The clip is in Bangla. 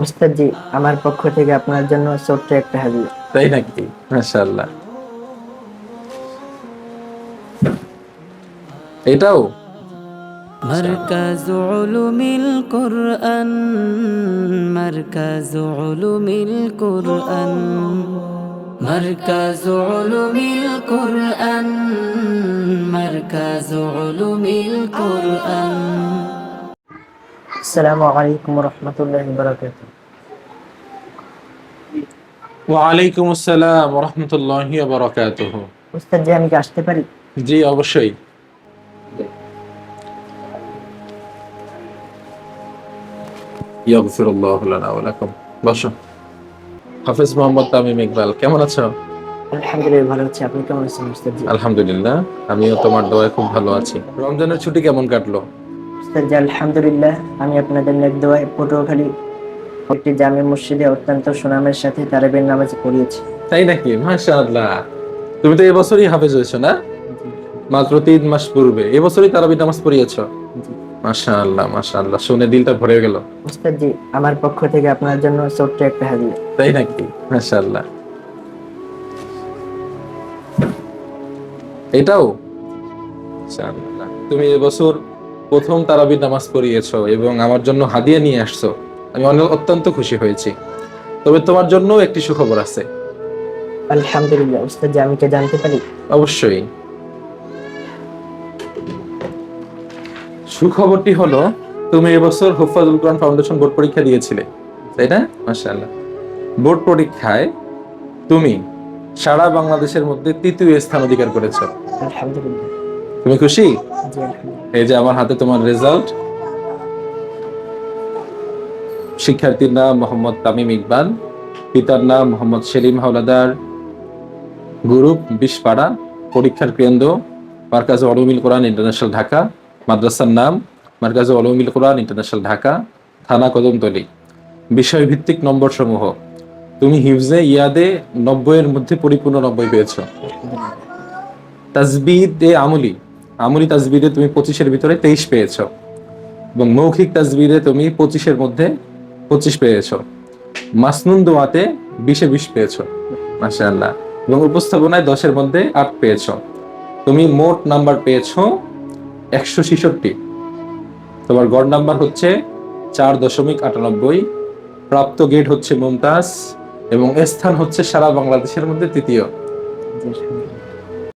উস্তাদ জি আমার পক্ষ থেকে আপনার জন্য ছোট্ট একটা হাজির তাই নাকি মাশাআল্লাহ এটাও مركز علوم القرآن مركز علوم القرآن مركز علوم القرآن مركز علوم القرآن আসসালামু আলাইকুম রহমতুল্লাহ বরকাত ওয়ালাইকুম আসসালাম রহমতুল্লাহি বারাকাতুহু। উস্তাদ জি আমি কি আসতে পারি? জি অবশ্যই। ইয়াগফিরুল্লাহ লানা ওয়া লাকুম। বসো। হাফেজ মোহাম্মদ তামিম ইকবাল কেমন আছো? আলহামদুলিল্লাহ ভালো আছি। আপনি কেমন আছেন উস্তাদ জি? আলহামদুলিল্লাহ আমিও তোমার দোয়ায় খুব ভালো আছি। রমজানের ছুটি কেমন কাটলো? আলহামদুলিল্লাহ আমি আপনাদের নেক দোয়ায় পটুয়াখালী একটি জামে মসজিদে অত্যন্ত সুনামের সাথে তারাবির নামাজ পড়িয়েছি। তাই নাকি? মাশাআল্লাহ। তুমি তো এবছরই হাফেজ হয়েছো না? মাত্র তিন মাস পূর্বে। এবছরই তারাবি নামাজ পড়িয়েছো? মাশাআল্লাহ মাশাআল্লাহ। শুনে দিলটা ভরে গেল। উস্তাদ জি আমার পক্ষ থেকে আপনার জন্য ছোট্ট একটা হাজির তাই নাকি? মাশাআল্লাহ। এটাও। তুমি এবছর প্রথম তারাবি নামাজ পড়িয়েছো এবং আমার জন্য হাদিয়া নিয়ে আসছো আমি অনেক অত্যন্ত খুশি হয়েছি। তবে তোমার জন্য একটি সুখবর আছে। আলহামদুলিল্লাহ উস্তাদ আমি কি জানতে পারি। অবশ্যই। সুখবরটি হলো তুমি এবছর হুফাজুল কোরআন ফাউন্ডেশন বোর্ড পরীক্ষা দিয়েছিলে তাই না? মাশাআল্লাহ। বোর্ড পরীক্ষায় তুমি সারা বাংলাদেশের মধ্যে তৃতীয় স্থান অধিকার করেছ। আলহামদুলিল্লাহ। তুমি খুশি? এই যে আমার হাতে তোমার রেজাল্ট শিক্ষার্থীর নাম মোহাম্মদ তামিম ইকবাল পিতার নাম মোহাম্মদ সেলিম হাওলাদার গ্রুপ বিশপাড়া পরীক্ষার কেন্দ্র মার্কাজ অলমিল কোরআন ইন্টারন্যাশনাল ঢাকা মাদ্রাসার নাম মার্কাজ অলুমিল কোরআন ইন্টারন্যাশনাল ঢাকা থানা কদমতলী। বিষয়ভিত্তিক নম্বর সমূহ তুমি হিফজে ইয়াদে নব্বইয়ের মধ্যে পরিপূর্ণ নব্বই পেয়েছ। তাজবিদ এ আমলি। আমলি তাজবিদে তুমি পঁচিশের ভিতরে তেইশ পেয়েছ এবং মৌখিক তাজবিদে তুমি পঁচিশের মধ্যে পঁচিশ পেয়েছ। মাসনুন দোয়াতে বিশে বিশ পেয়েছ, মাশাআল্লাহ। এবং উপস্থাপনায় দশের মধ্যে আট পেয়েছ। তুমি মোট নাম্বার পেয়েছ একশো ছেষট্টি। তোমার গড় নাম্বার হচ্ছে চার দশমিক আটানব্বই। প্রাপ্ত গেট হচ্ছে মুমতাজ এবং স্থান হচ্ছে সারা বাংলাদেশের মধ্যে তৃতীয়।